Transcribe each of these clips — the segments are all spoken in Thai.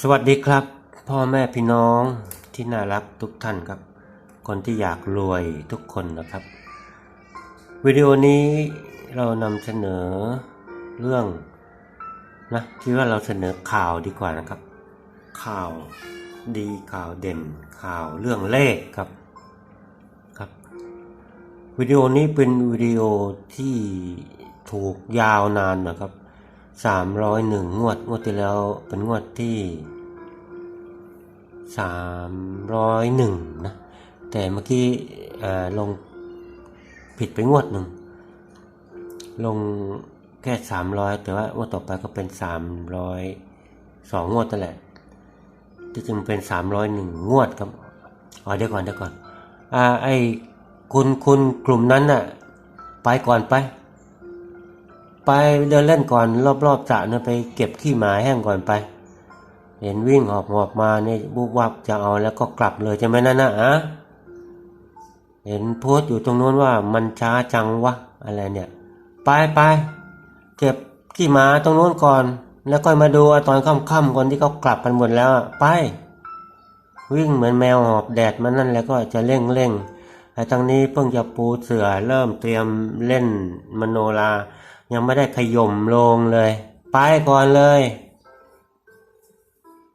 สวัสดีครับ พ่อแม่พี่น้องที่น่ารักทุกท่านครับ คนที่อยากรวยทุกคนนะครับ วิดีโอนี้เรานำเสนอเรื่องนะที่ว่าเราเสนอข่าวดีกว่านะครับ ข่าวดีข่าวเด่นข่าวเรื่องเลขครับครับ วิดีโอนี้เป็นวิดีโอที่ถูกยาวนานนะครับ สามร้อยหนึ่งงวด งวดที่แล้วเป็นงวดที่สามร้อยหนึ่งนะ แต่เมื่อกี้ลงผิดไปงวดหนึ่ง ลงแค่สามร้อยแต่ว่างวดต่อไปก็เป็นสามร้อยสองงวดนั่นแหละที่จริงเป็นสามร้อยหนึ่งงวดครับอ๋อเดี๋ยวก่อนเดี๋ยวก่อนอ่าไอ้คุณคุณกลุ่มนั้นน่ะ ไปก่อนไป ไปเดินเล่นก่อนรอบๆสระเนี่ยไปเก็บขี้หมาแห้งก่อนไป เห็นวิ่งหอบหอบมาเนี่ยบุบวับจะเอาแล้วก็กลับเลยใช่ไหมนั่นนะอะเห็นโพสต์อยู่ตรงโน้นว่ามันช้าจังวะอะไรเนี่ย ไปไปเก็บขี้หมาตรงโน้นก่อน แล้วก็มาดูเอาตอนค่ำๆคนที่เขากลับกันหมดแล้วไปวิ่งเหมือนแมวหอบแดดมันนั่นแล้วก็จะเร่งเร่งไอ้ทางนี้เพิ่งจะปูเสือเริ่มเตรียมเล่นมโนรา ยังไม่ได้ขย่มลงเลย ไปก่อนเลย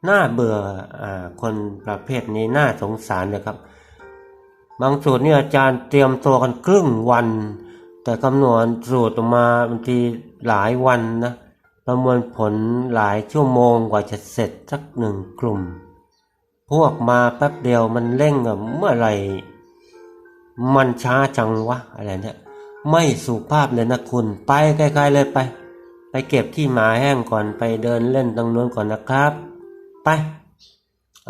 น่าเบื่ออคนประเภทนี้น่าสงสารนะครับ บางสูตรนี่อาจารย์เตรียมตัวกันครึ่งวัน แต่คำนวณสูตรออกมาบางทีหลายวันนะประมวลผลหลายชั่วโมงกว่าจะเสร็จสักหนึ่งกลุ่ม พวกมาแป๊บเดียวมันเร่งอะเมื่อไหร่ มันช้าจังวะอะไรเนี่ย ไม่สุภาพเลยนะคุณ ไปไกลๆเลยไป ไปเก็บที่หมาแห้งก่อนไปเดินเล่นตรงนู้นก่อนนะครับ ไป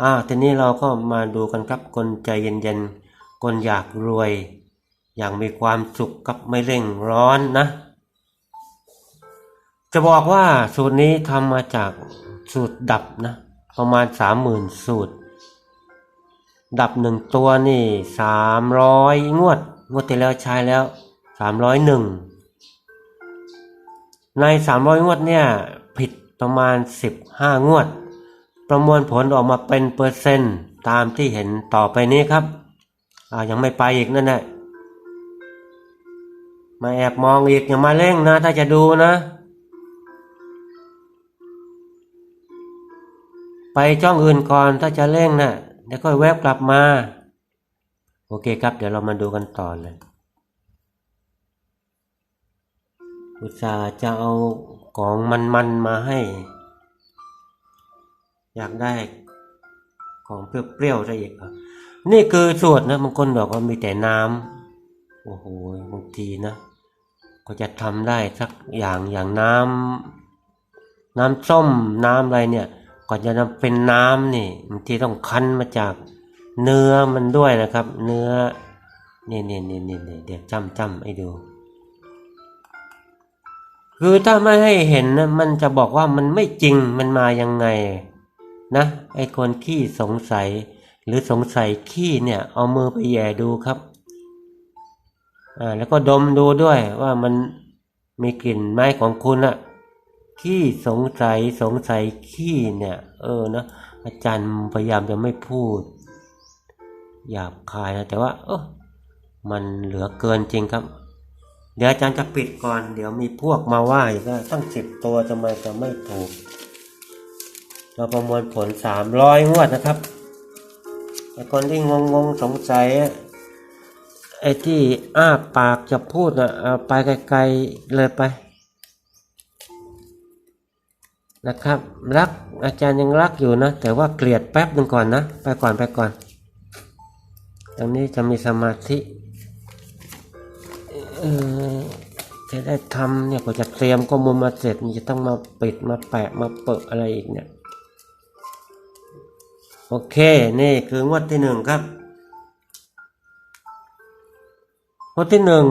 อ่าทีนี้เราก็มาดูกันครับคนใจเย็นๆคนอยากรวย อยากมีความสุขกับไม่เร่งร้อนนะ จะบอกว่าสูตรนี้ทำมาจากสูตรดับนะ ประมาณสามหมื่นสูตร ดับหนึ่งตัวนี่สามร้อยงวด งวดที่แล้วใช้แล้ว สามร้อยหนึ่งในสามร้อยงวดเนี่ย ผิดประมาณสิบห้างวด ประมวลผลออกมาเป็นเปอร์เซ็นต์ตามที่เห็นต่อไปนี้ครับอ่ายังไม่ไปอีกนั่นแหละมาแอบมองอีกอย่ามาเร่งนะ ถ้าจะดูนะ ไปจ้องอื่นก่อนถ้าจะเร่งนะ่ะเดี๋ยวก็แวบกลับมา โอเคครับ เดี๋ยวเรามาดูกันต่อเลย อุตส่าห์จะเอาของมันๆมาให้ อยากได้ของเปรี้ยวๆซะอีกเหรอนี่คือสูตรนะบางคนบอกว่ามีแต่น้ำโอ้โหบางทีนะ ก็จะทำได้สักอย่างอย่างน้ำน้ำส้มน้ำอะไรเนี่ยก่อนจะนำเป็นน้ำนี่บางทีต้องคั้นมาจากเนื้อมันด้วยนะครับ เนื้อนี่นี่นี่นี่นี่เดี๋ยวจำจำให้ดู คือถ้าไม่ให้เห็นนะมันจะบอกว่ามันไม่จริงมันมายังไง นะไอคนขี้สงสัย หรือสงสัยขี้เนี่ยเอามือไปแหย่ดูครับอ่าแล้วก็ดมดูด้วยว่ามันมีกลิ่นไหมของคุณอะขี้สงสัยสงสัยขี้เนี่ย เออนะอาจารย์พยายามจะไม่พูดหยาบคายนะแต่ว่าเออมันเหลือเกินจริงครับ เดี๋ยวอาจารย์จะปิดก่อน เดี๋ยวมีพวกมาว่าอีกว่าตั้งสิบตัวทำไมจะไม่ถูก เราประมวลผลสามร้อยงวดนะครับไอคนที่งงงๆสงสัยอะไอ้ที่อ้าปากจะพูดนะเอาไปไกลๆเลยไป นะครับ รักอาจารย์ยังรักอยู่นะ แต่ว่าเกลียดแป๊บหนึ่งก่อนนะ ไปก่อนไปก่อนตรงนี้จะมีสมาธิ เออจะได้ทำเนี่ยก็จะเตรียมข้อมูลมาเสร็จนี่จะต้องมาปิดมาแปะมาเปิดอะไรอีกเนี่ย โอเค นี่คืองวดที่หนึ่งครับงวดที่หนึ่ง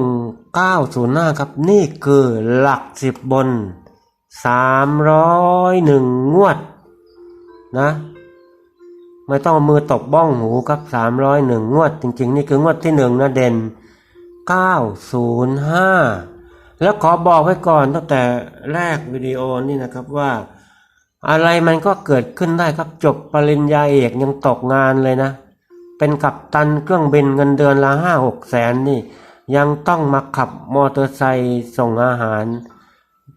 เก้าศูนย์หน้าครับ นี่คือหลักสิบบนสามร้อยหนึ่งงวด นะไม่ต้องมือตบบ้องหูครับสามร้อยหนึ่งงวด จริง ๆ นี่คืองวดที่หนึ่งนะเด่น เก้าศูนย์ห้าแล้วขอบอกไว้ก่อนตั้งแต่แรกวิดีโอนี่นะครับว่า อะไรมันก็เกิดขึ้นได้ครับจบปริญญาเอกยังตกงานเลยนะ เป็นกัปตันเครื่องบินเงินเดือนละห้าหกแสนนี่ ยังต้องมาขับมอเตอร์ไซค์ส่งอาหาร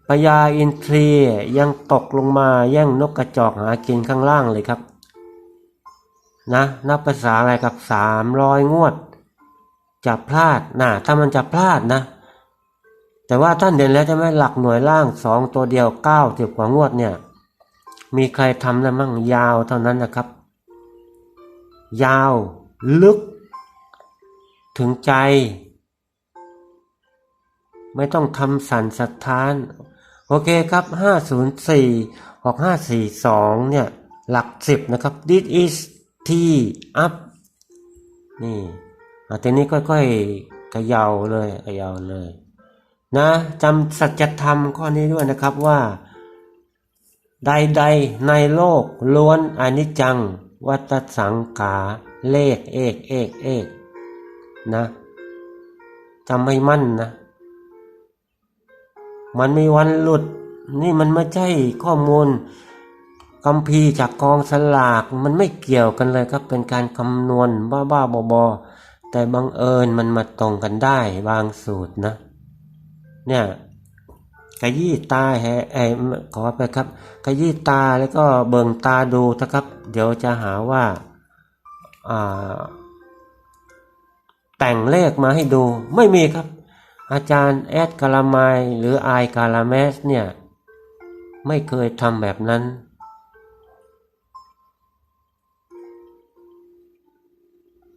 ปยาอินทรียังตกลงมาแย่งนกกระจอกหากินข้างล่างเลยครับ นะ นับภาษาอะไรกับสามร้อยงวด จะพลาดนะถ้ามันจะพลาดนะ แต่ว่าท่านเด่นแล้วจะไหมหลักหน่วยล่างสองตัวเดียวเก้าสิบกว่างวดเนี่ย มีใครทำได้มั่งยาวเท่านั้นนะครับ ยาวลึก ถึงใจ ไม่ต้องทำสันสะท้าน โอเคครับห้าศูนย์สี่หกห้าสี่สองเนี่ย หลักสิบนะครับ this is t up นี่ อาทีนี้ค่อยๆเขย่าเลยเขย่าเลย นะจำสัจธรรมข้อนี้ด้วยนะครับว่า ใดๆในโลกล้วนอนิจจัง วัตสังขาเลขเอกเอกเอกนะจำไม่มั่นนะ มันมีวันหลุด นี่มันไม่ใช่ข้อมูลคำพีจากกองสลากมันไม่เกี่ยวกันเลยครับเป็นการคำนวณบ้าๆบอๆ แต่บังเอิญมันมาตรงกันได้บางสูตรนะ เนี่ยขยี้ตาแฮไอขอไปครับขยี้ตาแล้วก็เบิ่งตาดูนะครับ เดี๋ยวจะหาว่าอ่าแต่งเลขมาให้ดูไม่มีครับ อาจารย์แอดกาลามายหรือไอกาลาเมสเนี่ย ไม่เคยทำแบบนั้น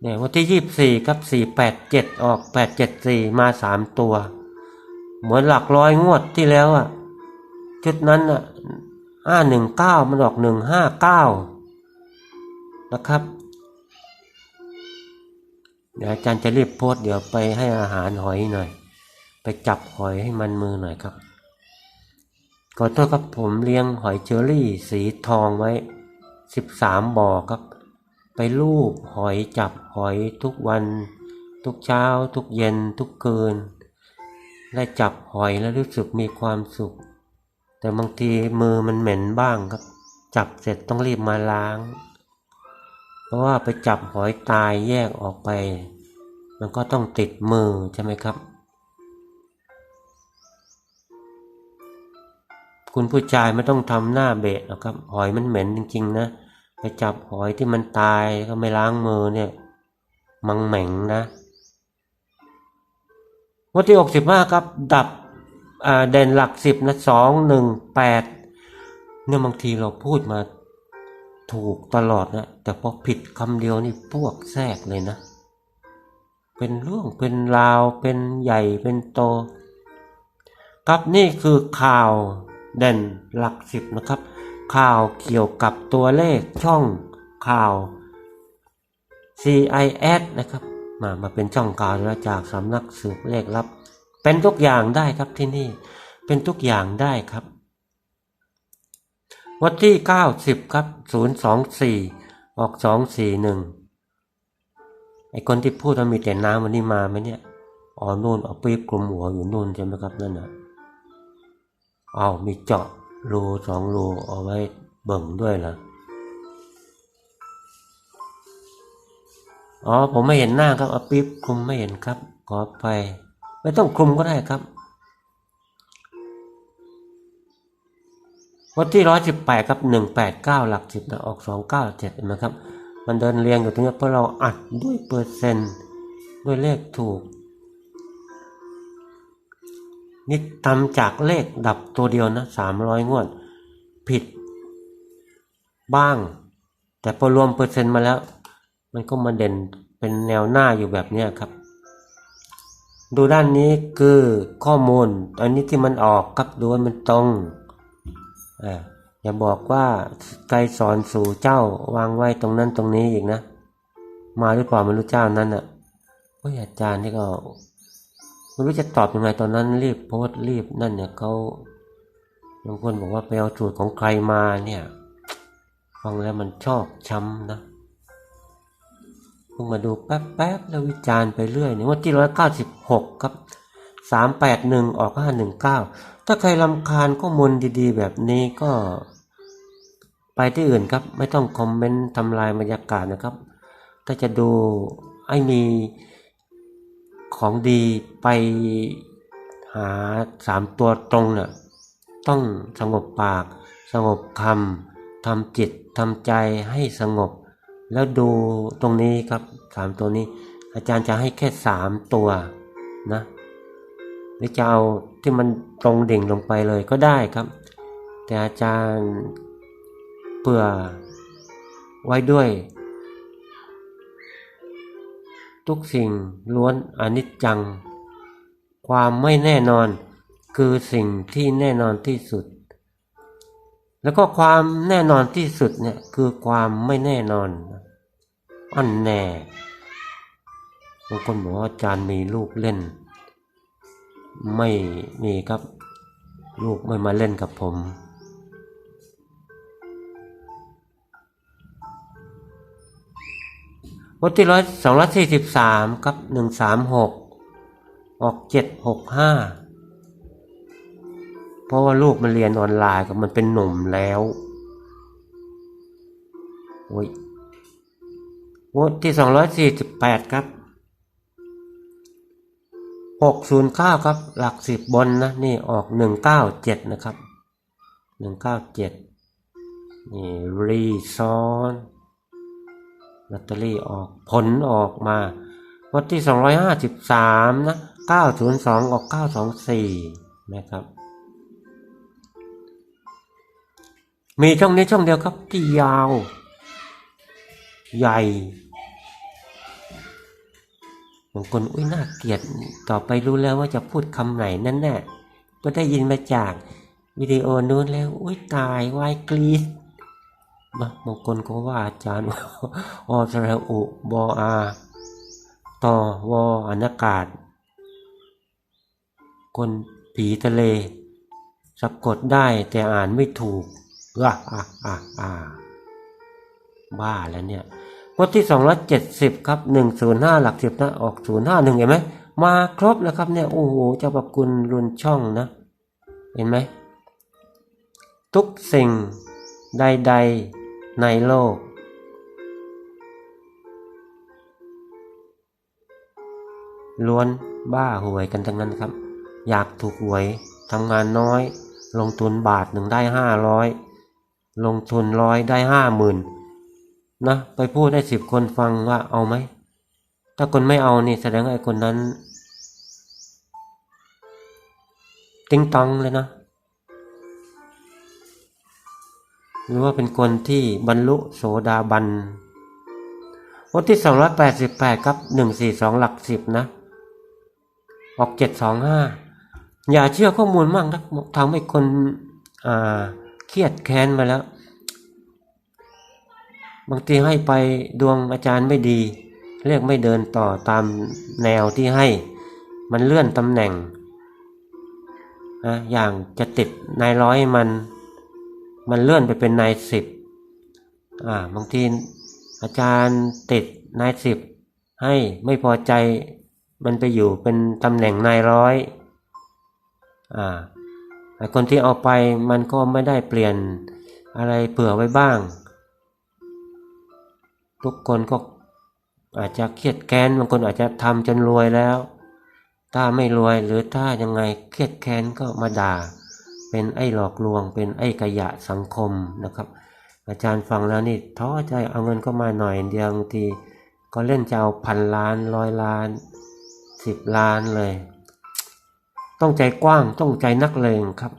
เนี่ยวันที่ยี่สิบสี่ครับสี่แปดเจ็ดออกแปดเจ็ดสี่มาสามตัว เหมือนหลักร้อยงวดที่แล้วอะชุดนั้นอะห้าหนึ่งเก้ามันออกหนึ่งห้าเก้านะครับ เดี๋ยวอาจารย์จะรีบโพสเดี๋ยวไปให้อาหารหอยหน่อย ไปจับหอยให้มันมือหน่อยครับขอโทษครับผมเลี้ยงหอยเชอรี่สีทองไว้สิบสามบ่อครับ ไปลูบหอยจับหอยทุกวัน ทุกเช้า ทุกเย็นทุกคืนได้จับหอยแล้วรู้สึกมีความสุข แต่บางทีมือมันเหม็นบ้างครับ จับเสร็จต้องรีบมาล้าง เพราะว่าไปจับหอยตายแยกออกไป มันก็ต้องติดมือใช่ไหมครับ คุณผู้ชายไม่ต้องทำหน้าเบะหรอกครับ หอยมันเหม็นจริง ๆ นะ ไปจับหอยที่มันตายก็ไม่ล้างมือเนี่ย มังเหม็งนะวันที่หกสิบห้าครับ ดับเด่นหลักสิบนะสองหนึ่งแปดเนี่ยบางทีเราพูดมาถูกตลอดนะ แต่พอผิดคำเดียวนี่พวกแทรกเลยนะ เป็นเรื่องเป็นราวเป็นใหญ่เป็นโต ครับนี่คือข่าวเด่นหลักสิบนะครับ ข่าวเกี่ยวกับตัวเลขช่องข่าว CIS นะครับ มามาเป็นช่องข่าวจากสำนักสืบเลขลับ เป็นทุกอย่างได้ครับที่นี่ เป็นทุกอย่างได้ครับ วันที่ 90 ครับ 024 ออก 241 ไอคนที่พูดว่ามีแต่น้ำวันนี้มาไหมเนี่ยอ๋อนู่นเอาปี๊บกลุ่มหัวอยู่นู่นใช่ไหมครับนั่นน่ะเอามีเจาะ รูสองรูเอาไว้เบิ่งด้วยเหรออ๋อผมไม่เห็นหน้าครับเอาปี๊บคลุมไม่เห็นครับขอไป ไม่ต้องคลุมก็ได้ครับวันที่ร้อยสิบแปดครับหนึ่งแปดเก้าหลักสิบนะออกสองเก้าเจ็ดเห็นไหมครับ มันเดินเรียงอยู่ตรงนี้เพราะเราอัดด้วยเปอร์เซ็นต์ด้วยเลขถูก นี่ทำจากเลขดับตัวเดียวนะสามร้อยงวด ผิด บ้าง แต่พอรวมเปอร์เซ็นต์มาแล้ว มันก็มาเด่นเป็นแนวหน้าอยู่แบบนี้ครับ ดูด้านนี้คือข้อมูลอันนี้ที่มันออกครับดูว่ามันตรงอ่าอย่าบอกว่าไกลสอนสู่เจ้าวางไว้ตรงนั้นตรงนี้อีกนะ มาหรือเปล่าไม่รู้เจ้านั้นอะโอ้ยอาจารย์นี่ก็ ไม่รู้จะตอบยังไงตอนนั้นรีบโพสรีบนั่นเนี่ยเขาบางคนบอกว่าไปเอาสูตรของใครมาเนี่ย ฟังแล้วมันชอบช้ำนะเพิ่งมาดูแป๊บๆแล้ววิจารณ์ไปเรื่อยเนี่ยวันที่ร้อยเก้าสิบหกครับสามแปดหนึ่งออกห้าหนึ่งเก้าถ้าใครลำคาญข้อมูลดีๆ แบบนี้ก็ ไปที่อื่นครับ ไม่ต้องคอมเมนต์ทำลายบรรยากาศนะครับ ถ้าจะดูไอ้มี ของดีไปหาสามตัวตรงน่ะต้องสงบปาก สงบคำทำจิตทำใจให้สงบ แล้วดูตรงนี้ครับสามตัวนี้ อาจารย์จะให้แค่สามตัวนะหรือจะเอาที่มันตรงเด่งลงไปเลยก็ได้ครับ แต่อาจารย์เผื่อไว้ด้วย ทุกสิ่งล้วนอนิจจัง ความไม่แน่นอนคือสิ่งที่แน่นอนที่สุด แล้วก็ความแน่นอนที่สุดเนี่ยคือความไม่แน่นอนอันแน่บางคนบอกว่าอาจารย์มีลูกเล่น ไม่มีครับ ลูกไม่มาเล่นกับผม วัตที่ร้อยสองร้อยสี่สิบสามครับหนึ่งสามหกออกเจ็ดหกห้าเพราะว่าลูกมันเรียนออนไลน์กับมันเป็นหนุ่มแล้วโอ้ยงวดที่สองร้อยสี่สิบแปดครับหกศูนย์เก้าครับ หลักสิบบนนะนี่ออกหนึ่งเก้าเจ็ดนะครับหนึ่งเก้าเจ็ดนี่รีซอน ลอตเตอรี่ออกผลออกมาวันที่สองร้อยห้าสิบสามนะเก้าศูนย์สองออกเก้าสองสี่นะครับ มีช่องนี้ช่องเดียวครับที่ยาว ใหญ่บางคนอุ้ยน่าเกลียดต่อไปรู้แล้วว่าจะพูดคำไหนนั่นแน่ก็ได้ยินมาจากวิดีโอนู้นแล้ว อุ้ยตายวายกรีด บางบางคนก็ว่าอาจารย์วอสระอุบออาต่อวออนากาศ คนผีทะเลสะกดได้แต่อ่านไม่ถูกอะอะอะอะบ้าแล้วเนี่ยงวดที่สองร้อยเจ็ดสิบครับหนึ่งศูนย์ห้าหลักสิบนะออกศูนย์ห้าหนึ่งเห็นไหมมาครบแล้วครับเนี่ยโอ้โหเจ้าประคุณรุนช่องนะ เห็นไหมทุกสิ่ง ใดๆ ในโลก ล้วนบ้าหวยกันทั้งนั้นครับ อยากถูกหวยทำงานน้อย ลงทุนบาทหนึ่งได้ห้าร้อยลงทุนร้อยได้ห้าหมื่นนะไปพูดให้สิบคนฟังว่าเอาไหม ถ้าคนไม่เอานี่แสดงว่าไอ้คนนั้น ติ้งตองเลยนะ หรือว่าเป็นคนที่บรรลุโสดาบันวันที่สองร้อยแปดสิบแปดครับหนึ่งสี่สองหลักสิบนะ ออกเจ็ดสอย่าเชื่อข้อมูลมากนะทำให้คนเครียดแค้นมาแล้ว บางทีให้ไปดวงอาจารย์ไม่ดี เรียกไม่เดินต่อตามแนวที่ให้ มันเลื่อนตำแหน่งนะอย่างจะติดนายร้อยมัน มันเลื่อนไปเป็นนายสิบอ่าบางทีอาจารย์ติดนายสิบให้ไม่พอใจมันไปอยู่เป็นตำแหน่งนายร้อยอ่าคนที่เอาไปมันก็ไม่ได้เปลี่ยนอะไรเผื่อไว้บ้าง ทุกคนก็อาจจะเครียดแค้นบางคนอาจจะทำจนรวยแล้ว ถ้าไม่รวยหรือถ้ายังไงเครียดแค้นก็มาด่า เป็นไอ้หลอกลวง เป็นไอ้กระยะสังคมนะครับ อาจารย์ฟังแล้วนี่ท้อใจเอาเงินก็มาหน่อยเดียวบางทีก็เล่นจะเอาพันล้านร้อยล้านสิบล้านเลย ต้องใจกว้างต้องใจนักเลงครับ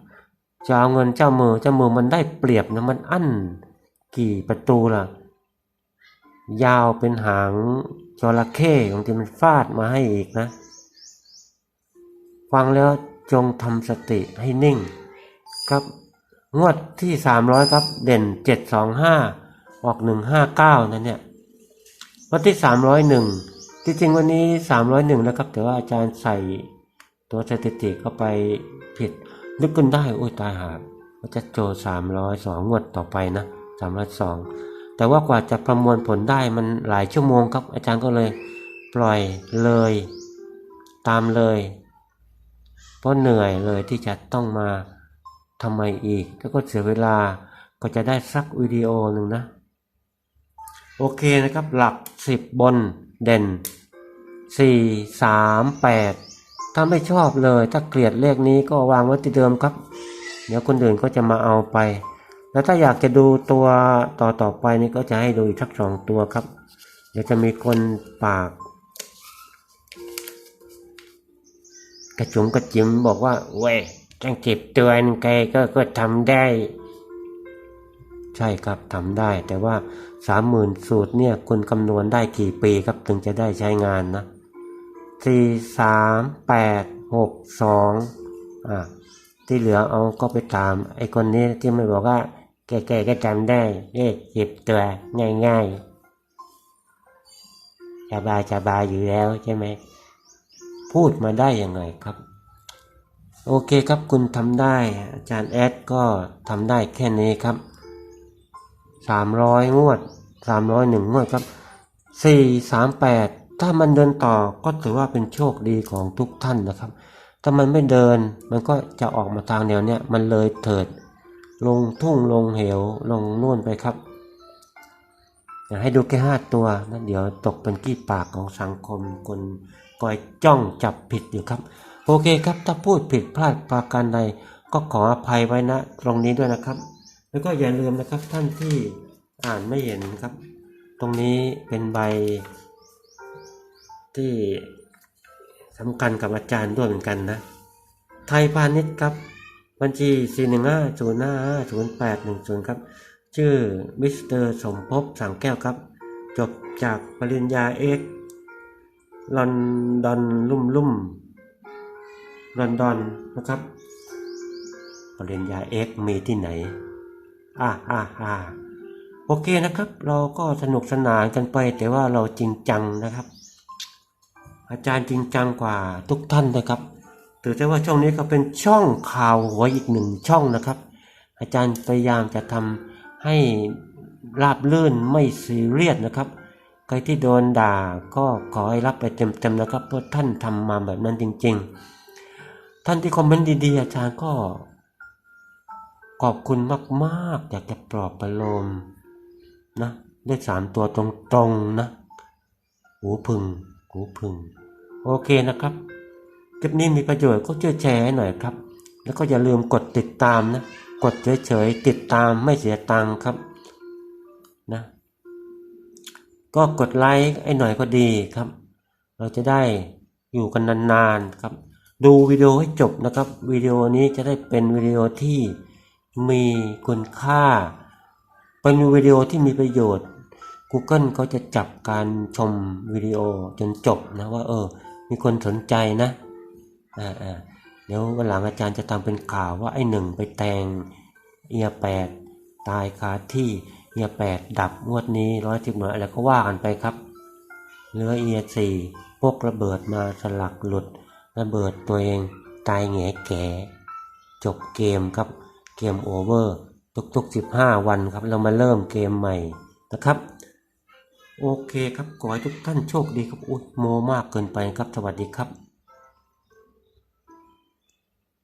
จะเอาเงินเจ้ามือเจ้ามือมันได้เปรียบนะมันอั้นกี่ประตูล่ะ ยาวเป็นหางจระเข้บางทีมันฟาดมาให้อีกนะ ฟังแล้วจงทำสติให้นิ่ง ครับ งวดที่สามร้อยครับ เด่นเจ็ดสองห้าออกหนึ่งห้าเก้านะเนี่ยงวันที่สามร้อยหนึ่งที่จริงวันนี้สามร้อยหนึ่งแล้วครับ แต่ว่าอาจารย์ใส่ตัวสถิติเข้าไปผิดนึกขึ้นได้โอ้ยตายหาว่าจะโจสามร้อยสองงวดต่อไปนะสามร้อยสองแต่ว่ากว่าจะประมวลผลได้มันหลายชั่วโมงครับ อาจารย์ก็เลยปล่อยเลย ตามเลย เพราะเหนื่อยเลยที่จะต้องมา ทำไมอีกแล้วก็เสียเวลาก็จะได้สักวิดีโอหนึ่งนะ โอเคนะครับหลักสิบบนเด่นสี่สามแปดถ้าไม่ชอบเลย ถ้าเกลียดเลขนี้ก็วางไว้ที่เดิมครับ เดี๋ยวคนอื่นก็จะมาเอาไป แล้วถ้าอยากจะดูตัวต่อต่อไปนี่ก็จะให้ดูอีกสักสองตัวครับ เดี๋ยวจะมีคนปาก กระจุมกระจิมบอกว่าเว้ย ตั้งเจ็บตัวนึงแกก็ก็ทำได้ ใช่ครับทำได้ แต่ว่าสามหมื่นสูตรเนี่ยคุณคำนวณได้กี่ปีครับถึงจะได้ใช้งานนะสี่สามแปดหกสองอ่าที่เหลือเอาก็ไปตาม ไอ้คนนี้ที่ไม่บอกว่าแก่ๆก็จำได้เลขเจ็บตัวง่ายๆสบายสบายอยู่แล้วใช่ไหม พูดมาได้ยังไงครับ โอเคครับคุณทำได้อาจารย์แอดก็ทำได้แค่นี้ครับสามร้อยงวดสามร้อยหนึ่งงวดครับสี่สามแปดถ้ามันเดินต่อก็ถือว่าเป็นโชคดีของทุกท่านนะครับ ถ้ามันไม่เดินมันก็จะออกมาทางแนวเนี้ยมันเลยเถิด ลงทุ่งลงเหวลงนู่นไปครับอยากให้ดูแค่ห้าตัวนะเดี๋ยวตกเป็นกี้ปากของสังคมคนคอยจ้องจับผิดอยู่ครับ โอเคครับ ถ้าพูดผิดพลาดประการใดก็ขออภัยไว้นะตรงนี้ด้วยนะครับ แล้วก็อย่าลืมนะครับท่านที่อ่านไม่เห็นครับ ตรงนี้เป็นใบ ที่สำคัญกับอาจารย์ด้วยเหมือนกันนะ ไทยพาณิชย์ครับ บัญชี 4 1 5 0 5 5 0 8 1 0 ครับ ชื่อมิสเตอร์สมภพสังแก้วครับ จบจากปริญญาเอกลอนดอนลุ่มลุ่ม ลอนดอนนะครับ ปริญญาเอกมีที่ไหน อ่าอ่าอ่าโอเคนะครับ เราก็สนุกสนานกันไป แต่ว่าเราจริงจังนะครับ อาจารย์จริงจังกว่าทุกท่านนะครับถือได้ว่าช่องนี้ก็เป็นช่องข่าวหัวอีกหนึ่งช่องนะครับ อาจารย์พยายามจะทำให้ราบลื่นไม่ซีเรียสนะครับใครที่โดนด่าก็ขอให้รับไปเต็มๆนะครับเพราะท่านทำมาแบบนั้นจริง ๆ ท่านที่คอมเมนต์ดีๆ อาจารย์ก็ ขอบคุณมากๆ อยากจะปลอบประโลมนะด้วยสามตัวตรงๆนะ หูพึง หูพึง โอเคนะครับ คลิปนี้มีประโยชน์ก็ช่วยแชร์ให้หน่อยครับ แล้วก็อย่าลืมกดติดตามนะ กดเฉยๆ ติดตามไม่เสียตังค์ครับนะก็กดไลค์ไอ้หน่อยก็ดีครับ เราจะได้อยู่กันนานๆครับ ดูวิดีโอให้จบนะครับวิดีโอนี้จะได้เป็นวิดีโอที่มีคุณค่า เป็นวิดีโอที่มีประโยชน์ Google เขาจะจับการชมวิดีโอจนจบนะว่าเออ มีคนสนใจนะอ่าอ่าเดี๋ยววันหลังอาจารย์จะทำเป็นข่าวว่าไอ้หนึ่งไปแทงเอียแปดตายคาที่เอียแปดดับงวดนี้ร้อยสิบหน่วยอะไรก็ว่ากันไปครับเหลือเอียสี่พกระเบิดมาสลักหลุด ระเบิดตัวเองตายแงแก่ จบเกมครับเกมโอเวอร์ทุกๆ 15 วันครับ เรามาเริ่มเกมใหม่นะครับ โอเคครับขอให้ทุกท่านโชคดีครับอุ้ยโมมากเกินไปครับสวัสดีครับ